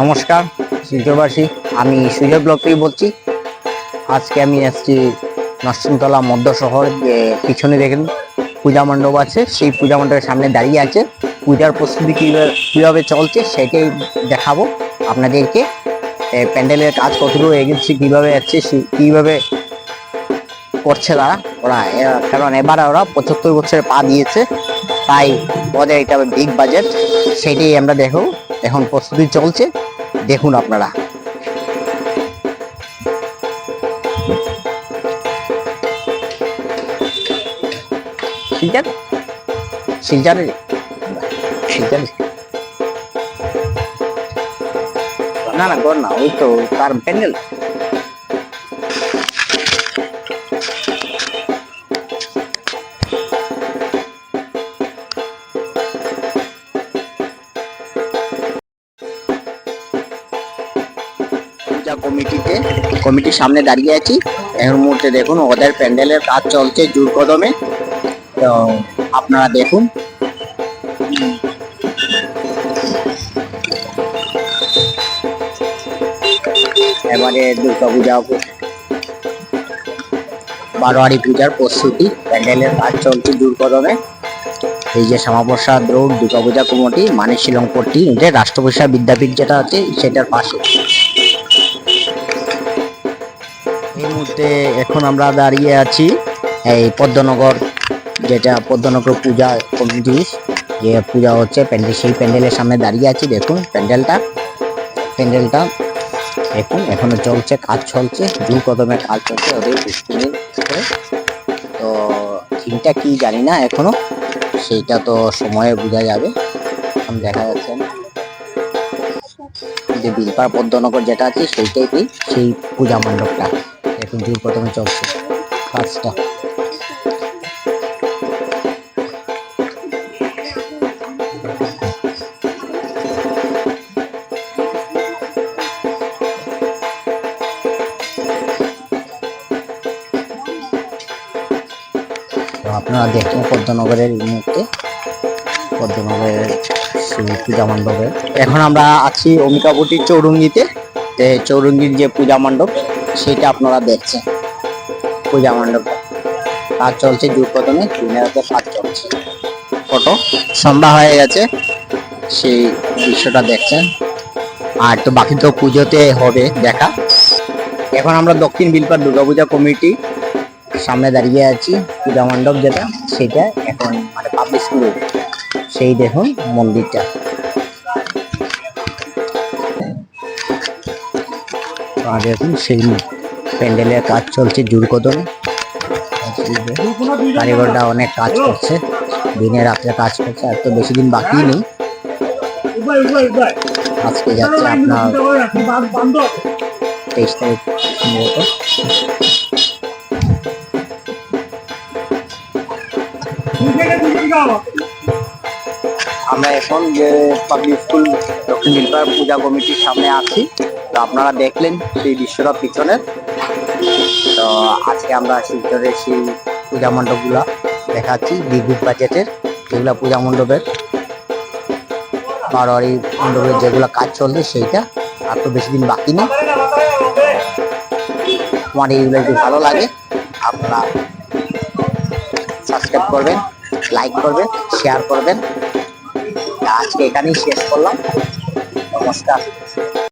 নমস্কার, শিলচরবাসী। আমি সুজয় ব্লক থেকে বলছি। আজকে আমি আসছি নরসিংতলা মধ্য শহর পিছনে দেখেন পূজা মণ্ডপ আছে। সেই পূজা মণ্ডপের সামনে দাঁড়িয়ে আছে। পূজার প্রস্তুতি কীভাবে কীভাবে চলছে সেটাই দেখাবো আপনাদেরকে। প্যান্ডেলের কাজ কতটুকু এগিয়েছে কীভাবে যাচ্ছে কীভাবে করছে তারা, ওরা কারণ এবার ওরা পঁচাত্তর বছরে পা দিয়েছে। তাই ওদের এটা বিগ বাজেট, সেটাই আমরা দেখো এখন প্রস্তুতি চলছে দেখুন আপনারা। না না কর না ওই তো তার প্যান্ডেল পূজা কমিটিতে, কমিটির সামনে দাঁড়িয়ে আছি। এর মুহূর্তে দেখুন ওদের প্যান্ডেলের কাজ চলছে জোর কদমে তো আপনারা দেখুন। এবারে দুর্গা পূজা বারোয়ারি পূজার প্রস্তুতি, প্যান্ডেলের কাজ চলছে জোর কদমে এই যে শ্যামাপ্রসাদ রোড দুর্গা পূজা কমিটি মানে শিলংপট্টি যে রাষ্ট্রপ্রসাদ বিদ্যাপীঠ যেটা আছে, সেটার পাশে। এই মুহূর্তে এখন আমরা দাঁড়িয়ে আছি এই পদ্মনগর, যেটা পদ্মনগর পূজা কমিটি, যে পূজা হচ্ছে প্যান্ডেল, সেই প্যান্ডেলের সামনে দাঁড়িয়ে আছি। দেখুন প্যান্ডেলটা প্যান্ডেলটা দেখুন, এখনও চলছে, কাজ চলছে, দু কদমে কাজ চলছে, ওদের স্কুলের তো থিমটা কি জানি না এখনও, সেইটা তো সময়ে বোঝা যাবে। এখন দেখা যাচ্ছে যে বিলপার পদ্মনগর যেটা আছে, সেইটাই, সেই পূজা মণ্ডপটা। এখন জোর প্রথমে চলছে কাজটা। আপনারা দেখুন পদ্মনগরের মুহূর্তে। পদ্মনগরের পূজা মণ্ডপে এখন আমরা আছি অমিকাবটির চৌরঙ্গিতে। চৌরঙ্গির যে পূজা মণ্ডপ সেটা আপনারা দেখছেন। পূজা মণ্ডপ। কাজ চলছে জোর প্রথমে দিনের কাজ চলছে। ফটো সন্ধ্যা হয়ে গেছে, সেই দৃশ্যটা দেখছেন। আর তো বাকি তো পুজোতে হবে দেখা। এখন আমরা দক্ষিণ বিলপার দুর্গাপূজা কমিটি সামনে দাঁড়িয়ে আছি, পূজা মণ্ডপ যেটা, সেটা এখন মানে পাবলিশ সেই দেখুন মন্দিরটা। আর দেখুন সেই প্যান্ডেলের কাজ চলছে জোর কদমে কারিগররা অনেক কাজ করছে। দিনে রাত্রে কাজ করছে, আর তো বেশি দিন বাকি নেই। আজকে যাচ্ছে আপনার তেইশ তারিখ আমরা এখন যে পাবলিক স্কুল দক্ষিণ পূজা কমিটির সামনে আছি। তো আপনারা দেখলেন সেই দৃশ্যটা পিছনের। তো আজকে আমরা শিলচরের সেই পূজা মণ্ডপগুলা দেখাচ্ছি বিদ্যুৎ বাজেটের যেগুলা পূজা মণ্ডপের বারোয়ারি মণ্ডপের যেগুলো কাজ চলছে সেইটা আর তো বেশি দিন বাকি নেই। আমার এইগুলো যদি ভালো লাগে, আপনারা সাবস্ক্রাইব করবেন লাইক করবেন শেয়ার করবেন। আজকে এখানেই শেষ করলাম। নমস্কার।